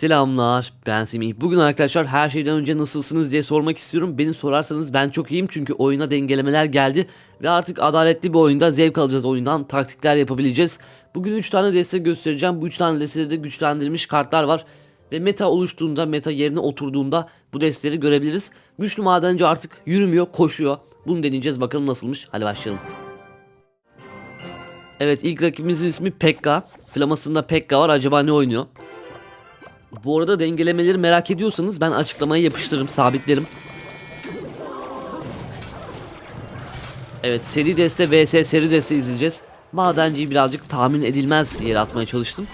Selamlar ben Semih. Bugün arkadaşlar her şeyden önce nasılsınız diye sormak istiyorum. Beni sorarsanız ben çok iyiyim çünkü oyuna dengelemeler geldi. Ve artık adaletli bir oyunda zevk alacağız oyundan. Taktikler yapabileceğiz. Bugün 3 tane deste göstereceğim. Bu 3 tane destede de güçlendirilmiş kartlar var. Ve meta oluştuğunda, meta yerine oturduğunda bu desteleri görebiliriz. Güçlü madenci artık yürümüyor, koşuyor. Bunu deneyeceğiz bakalım nasılmış. Hadi başlayalım. Evet ilk rakibimizin ismi Pekka. Flamasında Pekka var. Acaba ne oynuyor? Bu arada dengelemeleri merak ediyorsanız ben açıklamayı yapıştırırım, sabitlerim. Evet seri deste vs seri deste izleyeceğiz. Madenciyi birazcık tahmin edilmez yere atmaya çalıştım.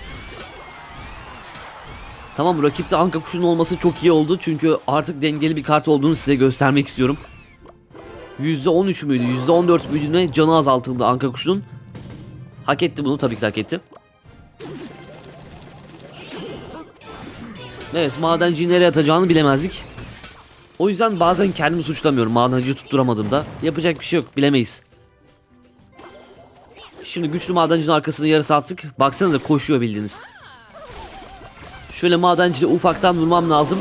Tamam rakipte anka kuşunun olması çok iyi oldu çünkü artık dengeli bir kart olduğunu size göstermek istiyorum. %13 müydü %14 müydü ne canı azaltıldı anka kuşunun. Hak etti bunu tabii ki hak etti. Evet madenciyi nereye atacağını bilemezdik. O yüzden bazen kendimi suçlamıyorum madenciyi tutturamadığımda. Yapacak bir şey yok bilemeyiz. Şimdi güçlü madencinin arkasını yarısı attık. Baksanıza koşuyor bildiğiniz. Şöyle madenciyle ufaktan vurmam lazım.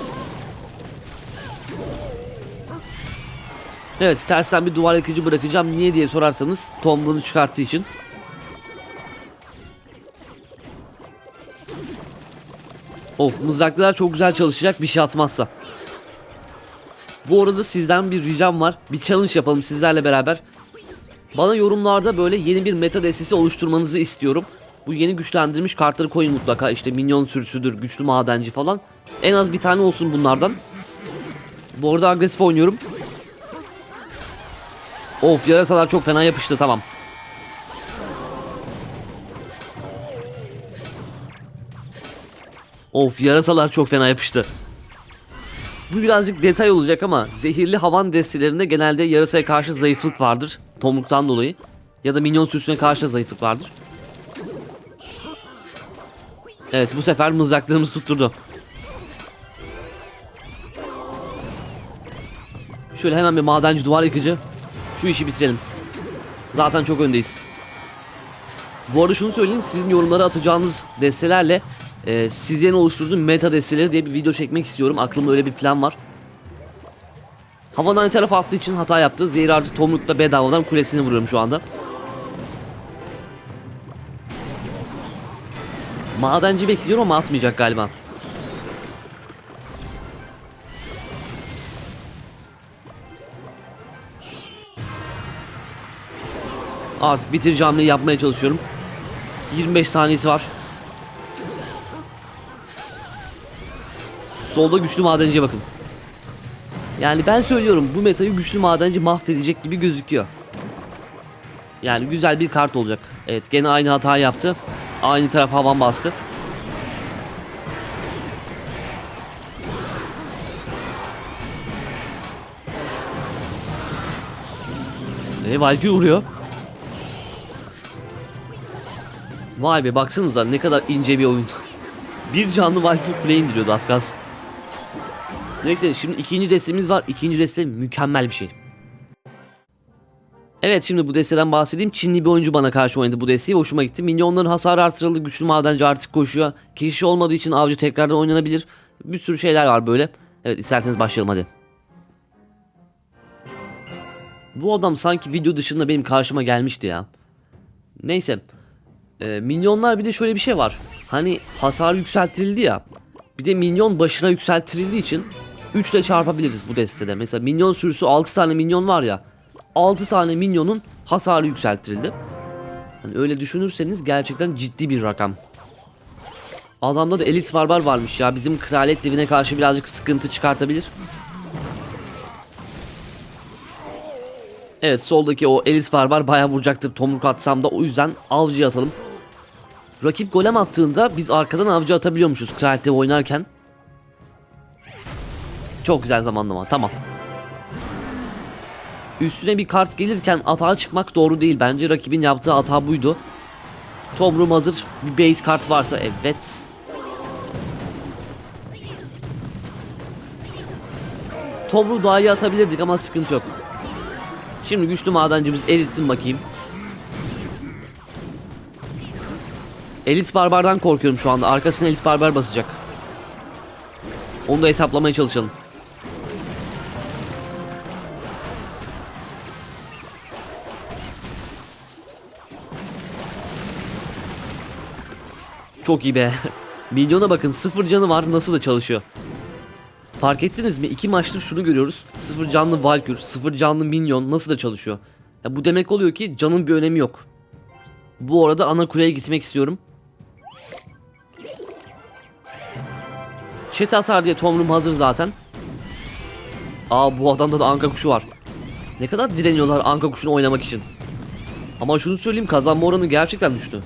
Evet tersten bir duvar yakıcı bırakacağım. Niye diye sorarsanız tomruğunu çıkarttığı için. Of mızraklar çok güzel çalışacak bir şey atmazsa. Bu arada sizden bir ricam var. Bir challenge yapalım sizlerle beraber. Bana yorumlarda böyle yeni bir meta destesi oluşturmanızı istiyorum. Bu yeni güçlendirilmiş kartları koyun mutlaka. İşte minyon sürüsüdür, güçlü madenci falan. En az bir tane olsun bunlardan. Bu arada agresif oynuyorum. Of yarasalar çok fena yapıştı tamam. Of yarasalar çok fena yapıştı. Bu birazcık detay olacak ama zehirli havan destelerinde genelde yarasaya karşı zayıflık vardır. Tomruktan dolayı. Ya da minyon sürüsüne karşı da zayıflık vardır. Evet bu sefer mızraklarımız tutturdu. Şöyle hemen bir madenci duvar yıkıcı. Şu işi bitirelim. Zaten çok öndeyiz. Bu arada şunu söyleyeyim sizin yorumlara atacağınız destelerle e, sizlerin oluşturduğum meta desteleri diye bir video çekmek istiyorum. Aklımda öyle bir plan var. Havan aynı tarafa attığı için hata yaptı. Zehir artı tomrukla bedavadan kulesini vuruyorum şu anda. Madenci bekliyor ama atmayacak galiba. Artık bitirici hamleyi yapmaya çalışıyorum. 25 saniyesi var. Solda güçlü madenciye bakın. Yani ben söylüyorum bu metayı güçlü madenci mahvedecek gibi gözüküyor. Yani güzel bir kart olacak. Evet gene aynı hata yaptı. Aynı taraf havan bastı. E Valkyrie vuruyor. Vay be baksanıza ne kadar ince bir oyun. bir canlı Valkyrie kule indiriyordu az kalsın. Neyse şimdi ikinci destemiz var. İkinci deste mükemmel bir şey. Evet şimdi bu desteden bahsedeyim. Çinli bir oyuncu bana karşı oynadı bu desteği. Hoşuma gitti. Minyonların hasarı artırıldı. Güçlü madenci artık koşuyor. Kişi olmadığı için avcı tekrardan oynanabilir. Bir sürü şeyler var böyle. Evet isterseniz başlayalım hadi. Bu adam sanki video dışında benim karşıma gelmişti ya. Neyse. Ee, minyonlar bir de şöyle bir şey var. Hani hasar yükseltildi ya. Bir de minyon başına yükseltildiği için 3 ile çarpabiliriz bu destede. Mesela minyon sürüsü 6 tane minyon var ya. 6 tane minyonun hasarı yükseltildi. Hani öyle düşünürseniz gerçekten ciddi bir rakam. Adamda da elit barbar varmış ya. Bizim kraliyet devine karşı birazcık sıkıntı çıkartabilir. Evet soldaki o elit barbar bayağı vuracaktır tomruk atsam da o yüzden avcıya atalım. Rakip golem attığında biz arkadan avcı atabiliyormuşuz kraliyet devi oynarken. Çok güzel zamanlama tamam. Üstüne bir kart gelirken atağa çıkmak doğru değil. Bence rakibin yaptığı hata buydu. Tomrum hazır. Bir bait kart varsa evet. Tomru daha iyi atabilirdik ama sıkıntı yok. Şimdi güçlü madencimiz eritsin bakayım. Elit barbardan korkuyorum şu anda. Arkasına elit barbar basacak. Onu da hesaplamaya çalışalım. Çok iyi be. Milyona bakın sıfır canı var nasıl da çalışıyor. Fark ettiniz mi? İki maçtır şunu görüyoruz. Sıfır canlı Valkür, sıfır canlı Minyon nasıl da çalışıyor. Ya bu demek oluyor ki canın bir önemi yok. Bu arada ana kuleye gitmek istiyorum. Çet hasar diye Tomrum hazır zaten. Aa bu adamda da anka kuşu var. Ne kadar direniyorlar anka kuşunu oynamak için. Ama şunu söyleyeyim kazanma oranı gerçekten düştü.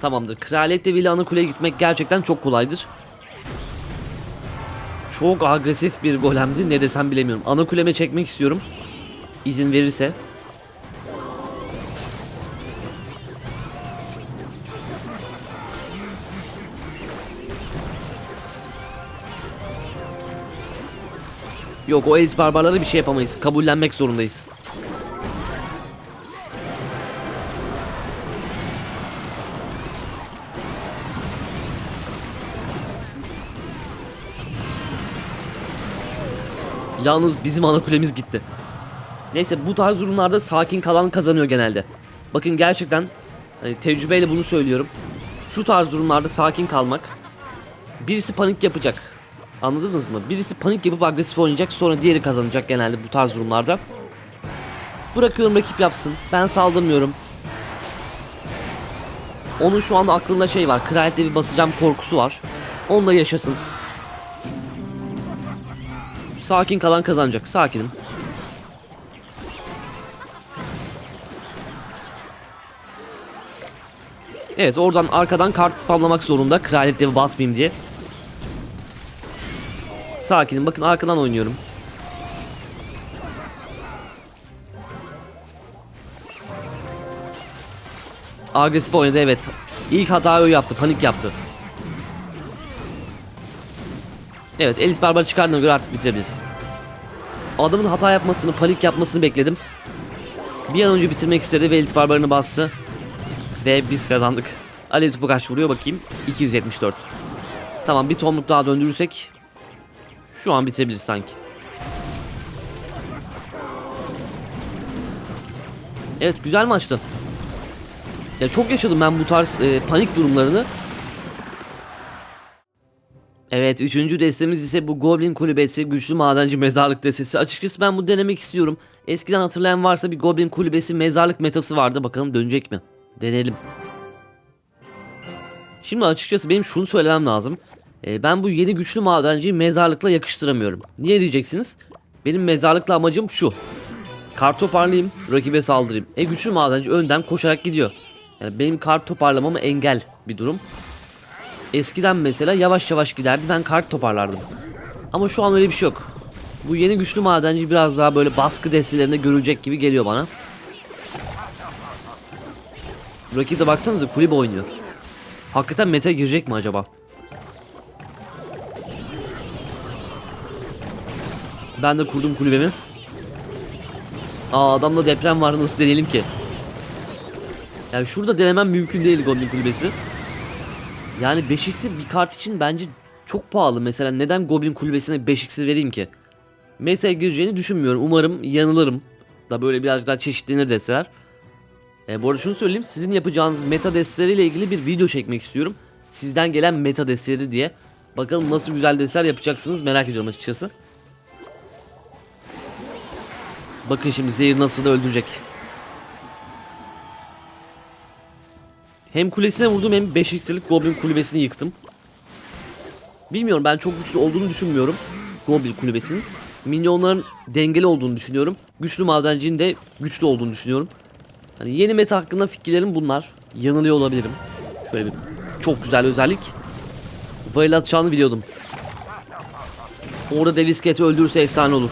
Tamamdır. Kraliyet deviyle ana kuleye gitmek gerçekten çok kolaydır. Çok agresif bir golemdi. Ne desem bilemiyorum. Ana kuleme çekmek istiyorum. İzin verirse. Yok o elit barbarlara bir şey yapamayız. Kabullenmek zorundayız. Yalnız bizim ana kulemiz gitti. Neyse bu tarz durumlarda sakin kalan kazanıyor genelde. Bakın gerçekten hani tecrübeyle bunu söylüyorum. Şu tarz durumlarda sakin kalmak. Birisi panik yapacak. Anladınız mı? Birisi panik yapıp agresif oynayacak sonra diğeri kazanacak genelde bu tarz durumlarda. Bırakıyorum rakip yapsın. Ben saldırmıyorum. Onun şu anda aklında şey var. Kraliyette bir basacağım korkusu var. Onunla yaşasın. Sakin kalan kazanacak. Sakinim. Evet oradan arkadan kart spamlamak zorunda. Kraliyet devi basmayayım diye. Sakinim. Bakın arkadan oynuyorum. Agresif oynadı evet. İlk hatayı o yaptı. Panik yaptı. Evet Elis Barbar çıkardığına göre artık bitirebiliriz. Adamın hata yapmasını, panik yapmasını bekledim. Bir an önce bitirmek istedi ve Elis Barbar'ını bastı. Ve biz kazandık. Alev topu kaç vuruyor bakayım. 274. Tamam bir tomruk daha döndürürsek şu an bitirebiliriz sanki. Evet güzel maçtı. Ya çok yaşadım ben bu tarz e, panik durumlarını. Evet üçüncü destemiz ise bu Goblin Kulübesi Güçlü Madenci Mezarlık destesi. Açıkçası ben bunu denemek istiyorum. Eskiden hatırlayan varsa bir Goblin Kulübesi mezarlık metası vardı. Bakalım dönecek mi? Deneyelim. Şimdi açıkçası benim şunu söylemem lazım. Ee, ben bu yeni güçlü madenciyi mezarlıkla yakıştıramıyorum. Niye diyeceksiniz? Benim mezarlıkla amacım şu. Kart toparlayayım, rakibe saldırayım. E güçlü madenci önden koşarak gidiyor. Yani benim kart toparlamamı engel bir durum. Eskiden mesela yavaş yavaş giderdi ben kart toparlardım. Ama şu an öyle bir şey yok. Bu yeni güçlü madenci biraz daha böyle baskı destelerinde görülecek gibi geliyor bana. Rakip de baksanıza kulübe oynuyor. Hakikaten meta girecek mi acaba? Ben de kurdum kulübemi. Aa adamda deprem var nasıl deneyelim ki? Yani şurada denemem mümkün değil Goblin kulübesi. Yani 5 iksir bir kart için bence çok pahalı. Mesela neden Goblin kulübesine 5 iksir vereyim ki? Meta'ya gireceğini düşünmüyorum. Umarım yanılırım. Da böyle birazcık daha çeşitlenir deseler. E, bu arada şunu söyleyeyim. Sizin yapacağınız meta desteleriyle ilgili bir video çekmek istiyorum. Sizden gelen meta desteleri diye. Bakalım nasıl güzel desteler yapacaksınız merak ediyorum açıkçası. Bakın şimdi zehir nasıl da öldürecek. Hem kulesine vurdum hem 5 iksirlik Goblin kulübesini yıktım. Bilmiyorum ben çok güçlü olduğunu düşünmüyorum. Goblin kulübesinin. Minyonların dengeli olduğunu düşünüyorum. Güçlü madencinin de güçlü olduğunu düşünüyorum. Hani yeni meta hakkında fikirlerim bunlar. Yanılıyor olabilirim. Şöyle bir çok güzel özellik. Vail atacağını biliyordum. Orada Dev İskelet'i öldürürse efsane olur.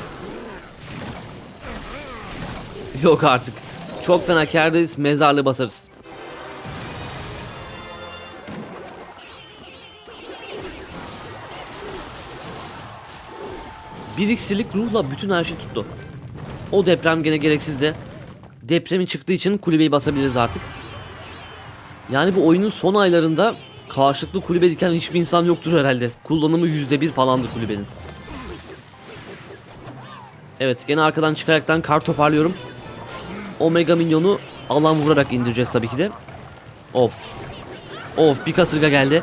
Yok artık. Çok fena kârdayız. Mezarlığı basarız. Bir iksirlik ruhla bütün her şey tuttu. O deprem gene gereksizdi. Depremin çıktığı için kulübeyi basabiliriz artık. Yani bu oyunun son aylarında karşılıklı kulübe diken hiçbir insan yoktur herhalde. Kullanımı %1 falandı kulübenin. Evet gene arkadan çıkaraktan kar toparlıyorum. Omega minyonu alan vurarak indireceğiz tabii ki de. Of. Of bir kasırga geldi.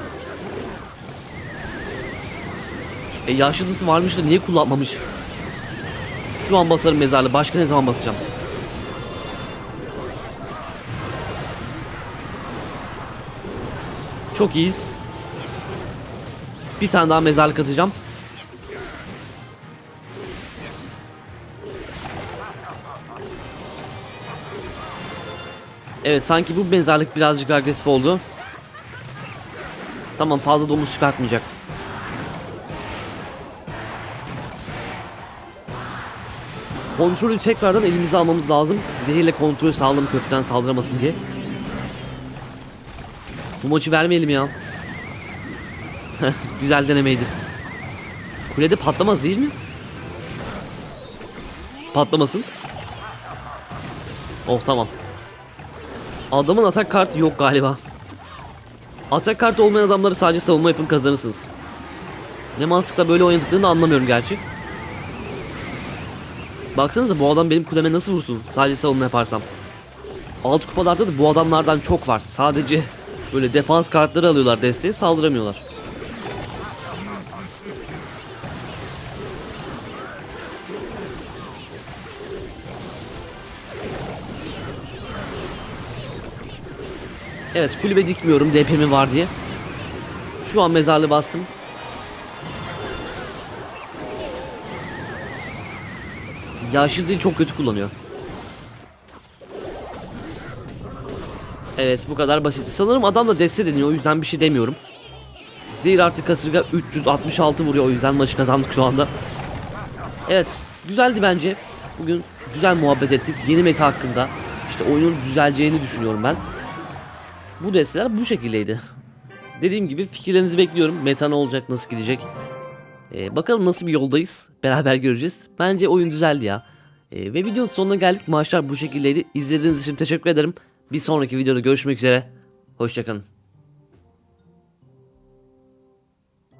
E yaşlısı varmış da niye kullanmamış? Şu an basarım mezarlı. Başka ne zaman basacağım? Çok iyiyiz. Bir tane daha mezarlık atacağım. Evet sanki bu mezarlık birazcık agresif oldu. Tamam fazla domuz çıkartmayacak. Kontrolü tekrardan elimize almamız lazım. Zehirle kontrolü sağlam köprüden saldıramasın diye. Bu maçı vermeyelim ya. Güzel denemeydi. Kulede patlamaz değil mi? Patlamasın. Oh tamam. Adamın atak kartı yok galiba. Atak kartı olmayan adamları sadece savunma yapın kazanırsınız. Ne mantıkla böyle oynadıklarını anlamıyorum gerçi. Baksanıza bu adam benim kuleme nasıl vursun sadece savunma yaparsam. Alt kupalarda da bu adamlardan çok var. Sadece böyle defans kartları alıyorlar desteğe saldıramıyorlar. Evet kulübe dikmiyorum DP'mi var diye. Şu an mezarlı bastım. Yaşlı değil çok kötü kullanıyor. Evet bu kadar basit. Sanırım adam da deste deniyor o yüzden bir şey demiyorum. Zehir artı kasırga 366 vuruyor o yüzden maçı kazandık şu anda. Evet güzeldi bence. Bugün güzel muhabbet ettik yeni meta hakkında. İşte oyunun düzeleceğini düşünüyorum ben. Bu desteler bu şekildeydi. Dediğim gibi fikirlerinizi bekliyorum. Meta ne olacak, nasıl gidecek? Ee, bakalım nasıl bir yoldayız. Beraber göreceğiz. Bence oyun düzeldi ya. Ee, ve videonun sonuna geldik. Maçlar bu şekildeydi. İzlediğiniz için teşekkür ederim. Bir sonraki videoda görüşmek üzere. Hoşçakalın.